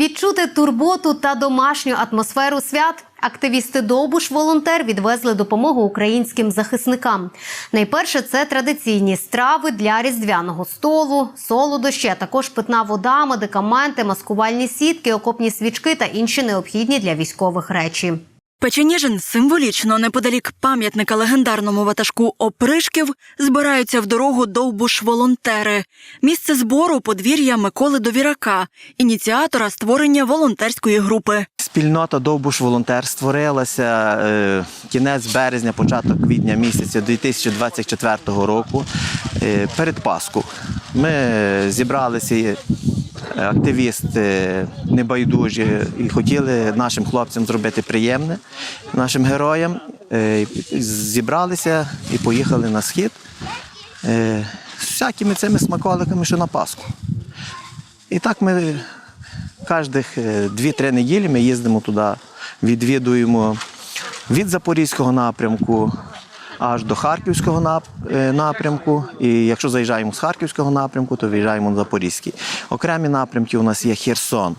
Відчути турботу та домашню атмосферу свят. Активісти Довбуш волонтер відвезли допомогу українським захисникам. Найперше це традиційні страви для різдвяного столу, солодощі, а також питна вода, медикаменти, маскувальні сітки, окопні свічки та інші необхідні для військових речі. Печеніжин символічно неподалік пам'ятника легендарному ватажку опришків збираються в дорогу довбуш волонтери. Місце збору подвір'я Миколи Довірака, ініціатора створення волонтерської групи. Спільнота Довбуш Волонтер створилася е, кінець березня, початок квітня місяця 2024 року е, перед Пасху. Ми зібралися е, активісти небайдужі і хотіли нашим хлопцям зробити приємне, нашим героям. Е, Зібралися і поїхали на схід е, з всякими цими смаколиками, що на Пасху. І так ми кожних 2-3 неділі ми їздимо туди, відвідуємо від Запорізького напрямку аж до Харківського е, напрямку. І якщо заїжджаємо з Харківського напрямку, то виїжджаємо на Запорізький. Окремі напрямки у нас є Херсон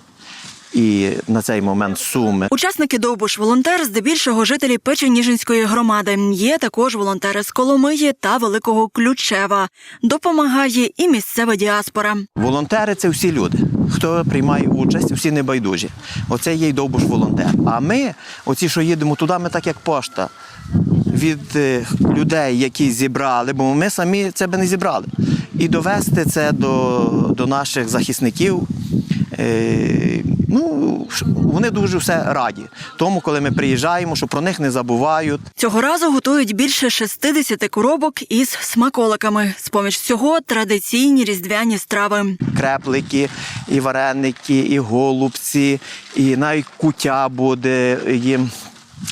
і на цей момент Суми. Учасники довбуш волонтер здебільшого жителі Печеніжинської громади. Є також волонтери з Коломиї та Великого Ключева. Допомагає і місцева діаспора. Волонтери це всі люди, хто приймає участь, всі небайдужі. Оце є й довбуш волонтер. А ми, оці, що їдемо туди, ми так як пошта від е, людей, які зібрали, бо ми самі це би не зібрали. І довести це до, до наших захисників. Е, ну, вони дуже все раді. Тому, коли ми приїжджаємо, що про них не забувають. Цього разу готують більше 60 коробок із смаколиками. З поміж цього традиційні різдвяні страви. креплики, і вареники, і голубці, і навіть кутя буде їм.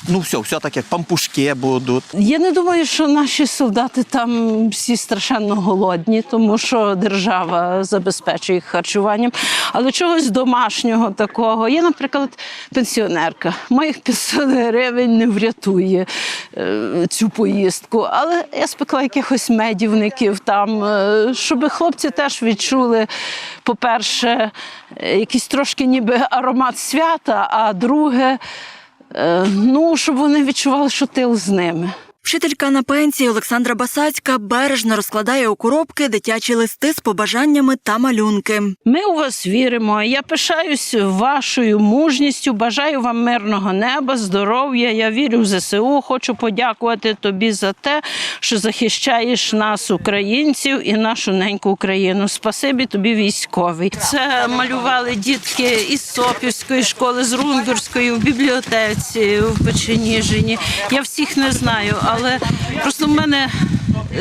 Ну, все, все так як пампушки будуть. Я не думаю, що наші солдати там всі страшенно голодні, тому що держава забезпечує їх харчуванням. Але чогось домашнього такого. Я, наприклад, пенсіонерка. Моїх 500 гривень не врятує е, цю поїздку. Але я спекла якихось медівників там, е, щоб хлопці теж відчули, по-перше, е, якийсь трошки ніби аромат свята, а друге. Е, Ну, щоб вони відчували, що тил з ними. Вчителька на пенсії Олександра Басацька бережно розкладає у коробки дитячі листи з побажаннями та малюнки. Ми у вас віримо. Я пишаюсь вашою мужністю. Бажаю вам мирного неба, здоров'я. Я вірю в ЗСУ. Хочу подякувати тобі за те, що захищаєш нас, українців, і нашу неньку Україну. Спасибі тобі, військовий. Це малювали дітки із Сопівської школи, з Рунгурської в бібліотеці в Печеніжині. Я всіх не знаю, але просто в мене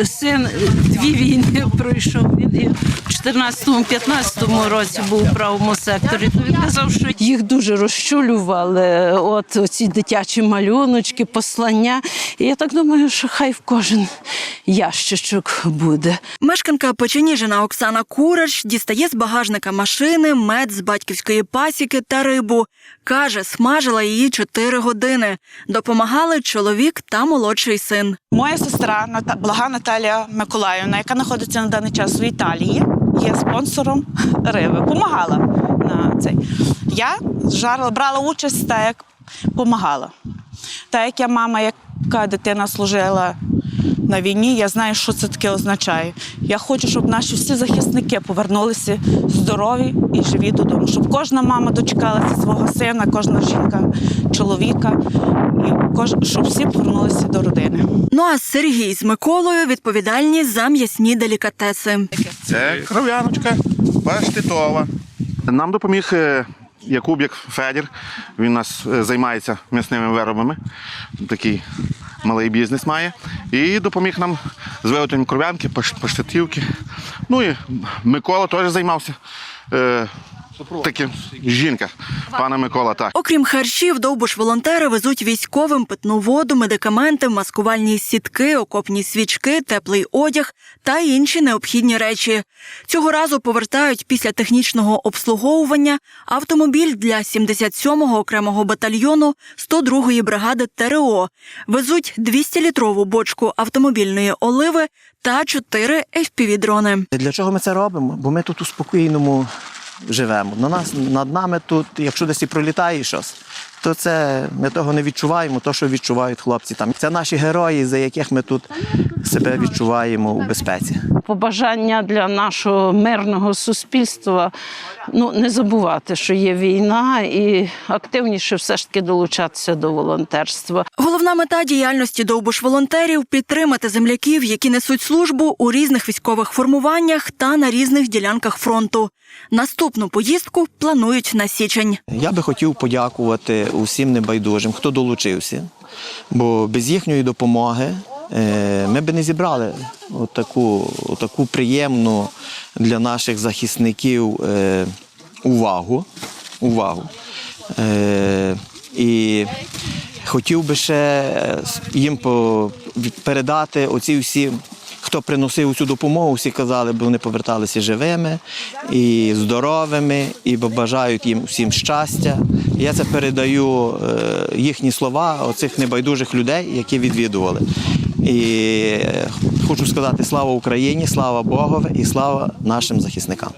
син дві війни пройшов. Він і в 14-15 році був у правому секторі. То він казав, що їх дуже розчулювали. От ці дитячі малюночки, послання. І я так думаю, що хай в кожен ящичок буде. Мешканка Печеніжина Оксана Курач дістає з багажника машини мед з батьківської пасіки та рибу. Каже, смажила її 4 години. Допомагали чоловік та молодший син. Моя сестра Ната- Блага Наталія Миколаївна, яка знаходиться на даний час в Італії, є спонсором Риви. Помагала на цей. Я жарила, брала участь та як помагала. Та як я мама, яка дитина служила на війні, я знаю, що це таке означає. Я хочу, щоб наші всі захисники повернулися здорові і живі додому, щоб кожна мама дочекалася свого сина, кожна жінка, чоловіка, і кож... щоб всі повернулися до родини. Ну а Сергій з Миколою відповідальні за м'ясні делікатеси. Це кров'яночка паштетова. Нам допоміг е, Якубік Федір. Він у нас е, займається м'ясними виробами. Такий малий бізнес має. І допоміг нам з виготовленням кров'янки, паштетівки. Ну і Микола теж займався. Е, Таким жінка, пана Микола, так. Окрім харчів, довбуш волонтери везуть військовим питну воду, медикаменти, маскувальні сітки, окопні свічки, теплий одяг та інші необхідні речі. Цього разу повертають після технічного обслуговування автомобіль для 77-го окремого батальйону 102-ї бригади ТРО. Везуть 200-літрову бочку автомобільної оливи та 4 FPV-дрони. Для чого ми це робимо? Бо ми тут у спокійному живемо. На нас, над нами тут, якщо десь і пролітає щось, то це ми того не відчуваємо, то, що відчувають хлопці там. Це наші герої, за яких ми тут себе відчуваємо у безпеці. Побажання для нашого мирного суспільства ну не забувати, що є війна, і активніше все ж таки долучатися до волонтерства. Головна мета діяльності довбуш-волонтерів підтримати земляків, які несуть службу у різних військових формуваннях та на різних ділянках фронту. Наступну поїздку планують на січень. Я би хотів подякувати усім небайдужим, хто долучився, бо без їхньої допомоги е, ми б не зібрали таку, таку приємну для наших захисників е, увагу. увагу. Е, І хотів би ще їм передати оці всі. Хто приносив цю допомогу, всі казали, бо вони поверталися живими і здоровими, і бажають їм всім щастя. Я це передаю е, їхні слова оцих небайдужих людей, які відвідували. І е, хочу сказати слава Україні, слава Богові і слава нашим захисникам.